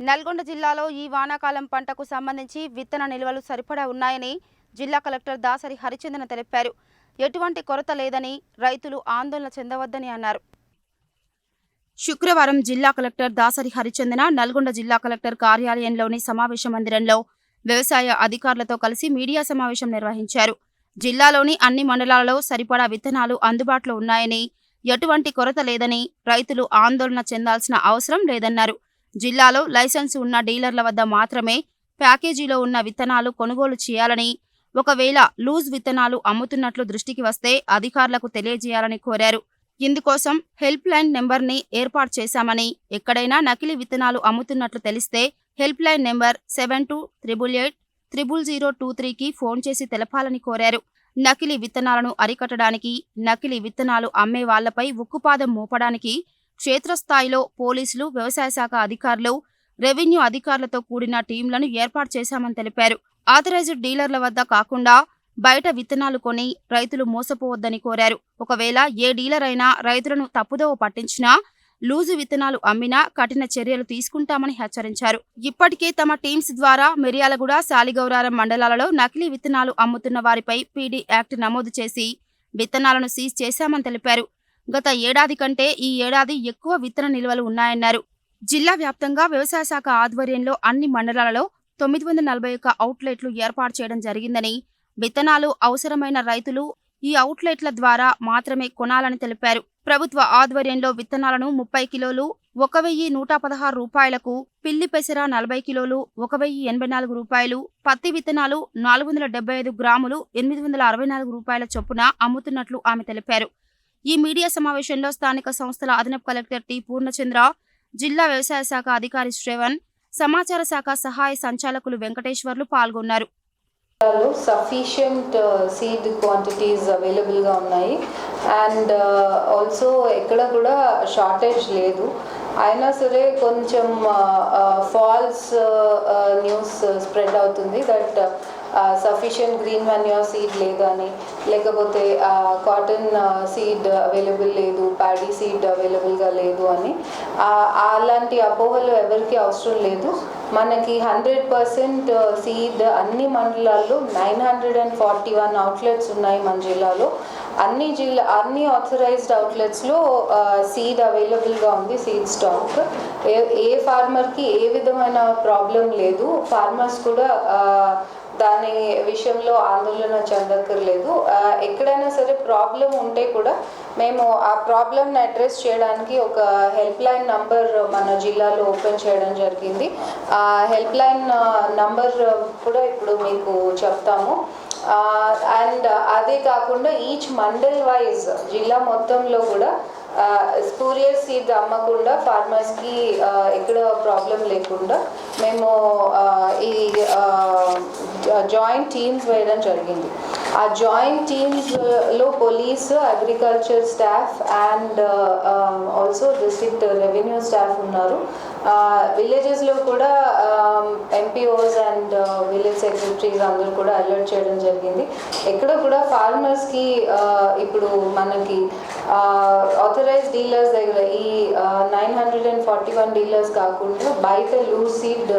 నల్గొండ జిల్లాలో ఈ వానాకాలం పంటకు సంబంధించి విత్తన నిల్వలు సరిపడా ఉన్నాయని జిల్లా కలెక్టర్ దాసరి హరిచందన తెలిపారు. ఎటువంటి కొరత లేదని రైతులు ఆందోళన చెందవద్దని అన్నారు. శుక్రవారం జిల్లా కలెక్టర్ దాసరి హరిచందన నల్గొండ జిల్లా కలెక్టర్ కార్యాలయంలోని సమావేశ మందిరంలో వ్యవసాయ అధికారులతో కలిసి మీడియా సమావేశం నిర్వహించారు. జిల్లాలోని అన్ని మండలాలలో సరిపడా విత్తనాలు అందుబాటులో ఉన్నాయని ఎటువంటి కొరత లేదని రైతులు ఆందోళన చెందాల్సిన అవసరం లేదన్నారు. జిల్లాలో లైసెన్స్ ఉన్న డీలర్ల వద్ద మాత్రమే ప్యాకేజీలో ఉన్న విత్తనాలు కొనుగోలు చేయాలని ఒకవేళ లూజ్ విత్తనాలు అమ్ముతున్నట్లు దృష్టికి వస్తే అధికారులకు తెలియజేయాలని కోరారు. ఇందుకోసం హెల్ప్ లైన్ నెంబర్ని ఏర్పాటు చేశామని ఎక్కడైనా నకిలీ విత్తనాలు అమ్ముతున్నట్లు తెలిస్తే help line number seven two triple eight triple zero two త్రీకి ఫోన్ చేసి తెలపాలని కోరారు. నకిలీ విత్తనాలను అరికట్టడానికి నకిలీ విత్తనాలు అమ్మే వాళ్ళపై ఉక్కుపాదం మోపడానికి క్షేత్రస్థాయిలో పోలీసులు వ్యవసాయ శాఖ అధికారులు రెవెన్యూ అధికారులతో కూడిన టీంలను ఏర్పాటు చేశామని తెలిపారు. ఆథరైజ్డ్ డీలర్ల వద్ద కాకుండా బయట విత్తనాలు కొని రైతులు మోసపోవద్దని కోరారు. ఒకవేళ ఏ డీలర్ అయినా రైతులను తప్పుదోవ పట్టించినా లూజు విత్తనాలు అమ్మినా కఠిన చర్యలు తీసుకుంటామని హెచ్చరించారు. ఇప్పటికే తమ టీమ్స్ ద్వారా మిర్యాలగూడ సాలిగౌరారం మండలాలలో నకిలీ విత్తనాలు అమ్ముతున్న వారిపై పీడీ యాక్ట్ నమోదు చేసి విత్తనాలను సీజ్ చేశామని తెలిపారు. గత ఏడాది కంటే ఈ ఏడాది ఎక్కువ విత్తన నిల్వలు ఉన్నాయన్నారు. జిల్లా వ్యాప్తంగా వ్యవసాయ శాఖ ఆధ్వర్యంలో అన్ని మండలాలలో తొమ్మిది వందల నలభై ఒక్క అవుట్లెట్లు ఏర్పాటు చేయడం జరిగిందని విత్తనాలు అవసరమైన రైతులు ఈ అవుట్లెట్ల ద్వారా మాత్రమే కొనాలని తెలిపారు. ప్రభుత్వ ఆధ్వర్యంలో విత్తనాలను ముప్పై కిలోలు ఒక వెయ్యి నూట పదహారు రూపాయలకు పిల్లి పెసర నలభై కిలోలు ఒక వెయ్యి ఎనభై నాలుగు రూపాయలు పత్తి విత్తనాలు నాలుగు వందల డెబ్బై ఐదు గ్రాములు ఎనిమిది వందల అరవై నాలుగు రూపాయల చొప్పున అమ్ముతున్నట్లు ఆమె తెలిపారు. ఈ మీడియా సమావేశంలో స్థానిక సంస్థల అదనపు కలెక్టర్ టి. పూర్ణచంద్ర జిల్లా వ్యవసాయ శాఖ అధికారి శ్రవణ్ సమాచార శాఖ సహాయ సంచాలకులు వెంకటేశ్వర్లు పాల్గొన్నారు. సఫిషియంట్ సీడ్ క్వాంటిటీస్ అవైలబుల్గా ఉన్నాయి. అండ్ ఆల్సో uh, ఎక్కడ కూడా షార్టేజ్ లేదు. అయినా సరే కొంచెం ఫాల్స్ న్యూస్ స్ప్రెడ్ అవుతుంది. That sufficient green manure seed లేదని లేకపోతే కాటన్ సీడ్ అవైలబుల్ లేదు ప్యాడీ సీడ్ అవైలబుల్గా లేదు అని. అలాంటి అపోహలు ఎవరికి అవసరం లేదు. మనకి హండ్రెడ్ పర్సెంట్ సీడ్ అన్ని మండలాల్లో nine hundred and forty one outlets ఉన్నాయి మన జిల్లాలో. అన్ని జిల్లా అన్ని ఆథరైజ్డ్ అవుట్లెట్స్లో సీడ్ అవైలబుల్గా ఉంది సీడ్ స్టాక్ ఏ ఏ ఫార్మర్కి ఏ విధమైన ప్రాబ్లం లేదు. ఫార్మర్స్ కూడా దాని విషయంలో ఆందోళన చెందక్కర్లేదు. ఎక్కడైనా సరే ప్రాబ్లం ఉంటే కూడా మేము ఆ ప్రాబ్లమ్ని అడ్రస్ చేయడానికి ఒక హెల్ప్ లైన్ నంబర్ మన జిల్లాలో ఓపెన్ చేయడం జరిగింది. ఆ హెల్ప్ లైన్ నంబర్ కూడా ఇప్పుడు మీకు చెప్తాము. అండ్ అదే కాకుండా ఈచ్ మండల్ వైజ్ జిల్లా మొత్తంలో కూడా స్పూరియర్ సీడ్ అమ్మకుండా ఫార్మర్స్కి ఎక్కడ ప్రాబ్లం లేకుండా మేము ఈ జాయింట్ టీమ్స్ వేయడం జరిగింది. ఆ joint టీమ్స్లో police agriculture staff and also district revenue staff ఉన్నారు. విలేజెస్లో కూడా ఎంపీఓస్ అండ్ విలేజ్ సెక్రటరీస్ అందరూ కూడా అలర్ట్ చేయడం జరిగింది. ఎక్కడ కూడా ఫార్మర్స్కి ఇప్పుడు మనకి ఆథరైజ్ డీలర్స్ దగ్గర ఈ nine hundred and forty one dealers కాకుండా బయట లూజ్ సీడ్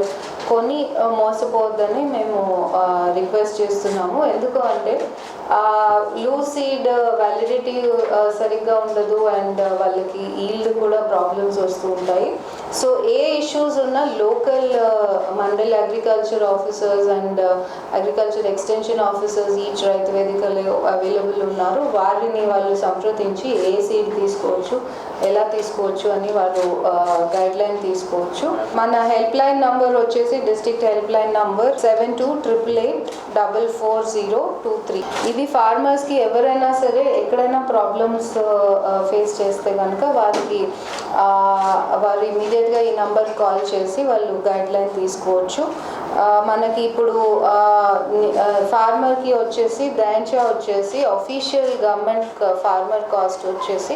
కొని మోసపోవద్దని మేము రిక్వెస్ట్ చేస్తున్నాము. ఎందుకు అంటే లూజ్ సీడ్ వ్యాలిడిటీ సరిగ్గా ఉండదు అండ్ వాళ్ళకి ఈల్డ్ కూడా ప్రాబ్లమ్స్ వస్తూ ఉంటాయి. సో ఏ ఇష్యూస్ ఉన్న local mandal agriculture officers and agriculture extension officers each రైతు వేదికలు అవైలబుల్ ఉన్నారు వారిని వాళ్ళు సంప్రదించి ఏ సీడ్ తీసుకోవచ్చు ఎలా తీసుకోవచ్చు అని వాళ్ళు uh, గైడ్ లైన్ తీసుకోవచ్చు. మన హెల్ప్ లైన్ నంబర్ వచ్చేసి district help line number seven two triple eight double four zero two three ఇది ఫార్మర్స్కి ఎవరైనా సరే ఎక్కడైనా ప్రాబ్లమ్స్ ఫేస్ uh, uh, చేస్తే కనుక వారికి వారి వారు ఇమీడియట్గా ఈ నంబర్ కాల్ చేసి వాళ్ళు గైడ్లైన్ తీసుకోవచ్చు. మనకి ఇప్పుడు ఫార్మర్కి వచ్చేసి దాంచా వచ్చేసి అఫీషియల్ గవర్నమెంట్ ఫార్మర్ కాస్ట్ వచ్చేసి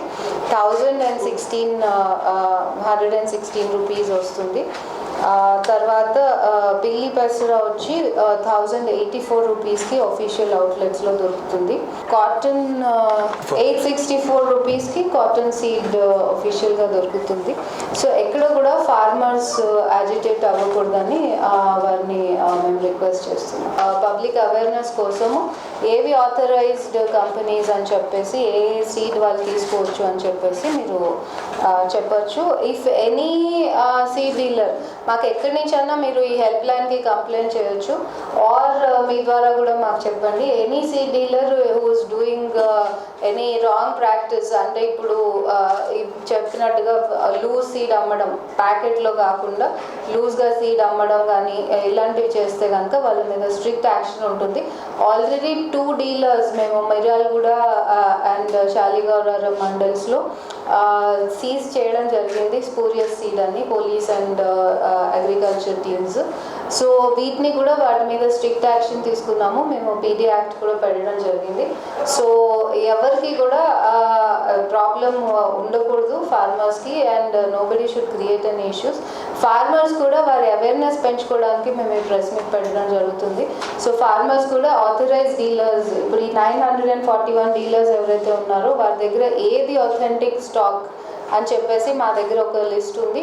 thousand and sixteen hundred and sixteen rupees వస్తుంది. తర్వాత పిల్లి పెసర వచ్చి థౌజండ్ ఎయిటీ ఫోర్ రూపీస్కి ఒఫీషియల్ అవుట్లెట్స్లో దొరుకుతుంది. కాటన్ ఎయిట్ సిక్స్టీ ఫోర్ రూపీస్కి కాటన్ సీడ్ ఒఫీషియల్గా దొరుకుతుంది. సో ఎక్కడ కూడా ఫార్మర్స్ యాజిటేట్ అవ్వకూడదని వారిని మేము రిక్వెస్ట్ చేస్తున్నాం. పబ్లిక్ అవేర్నెస్ కోసము ఏవి ఆథరైజ్డ్ కంపెనీస్ అని చెప్పేసి ఏ సీడ్ వాళ్ళు తీసుకోవచ్చు అని చెప్పేసి మీరు చెప్పొచ్చు. ఇఫ్ ఎనీ సీడ్ డీలర్ మాకు ఎక్కడి నుంచి అన్నా మీరు ఈ హెల్ప్ లైన్కి కంప్లైంట్ చేయొచ్చు. ఆర్ uh, మీ ద్వారా కూడా మాకు చెప్పండి. Any seed dealer who's doing any wrong practice అంటే ఇప్పుడు uh, చెప్పినట్టుగా uh, లూజ్ సీడ్ అమ్మడం ప్యాకెట్లో కాకుండా లూజ్గా సీడ్ అమ్మడం కానీ ఇలాంటివి చేస్తే కనుక వాళ్ళ మీద స్ట్రిక్ట్ యాక్షన్ ఉంటుంది. ఆల్రెడీ టూ డీలర్స్ మేము మిర్యాలు కూడా శాలిగౌరవరం మండల్స్లో సీజ్ చేయడం జరిగింది. స్పూరియస్ సీడ్ అని police and agriculture teams. So వీటిని కూడా వాటి మీద స్ట్రిక్ట్ యాక్షన్ తీసుకున్నాము. మేము పీడీ యాక్ట్ కూడా పెట్టడం జరిగింది. సో ఎవరికి కూడా ప్రాబ్లం ఉండకూడదు ఫార్మర్స్కి and nobody should create an issues. Farmers కూడా వారి అవేర్నెస్ పెంచుకోవడానికి మేము ఈ ప్రెస్ మీట్ పెట్టడం జరుగుతుంది. సో ఫార్మర్స్ కూడా ఆథరైజ్ డీలర్స్ ఇప్పుడు ఈ nine hundred and forty one dealers ఎవరైతే ఉన్నారో వారి దగ్గర ఏది అథెంటిక్ స్టాక్ అని చెప్పేసి మా దగ్గర ఒక లిస్ట్ ఉంది.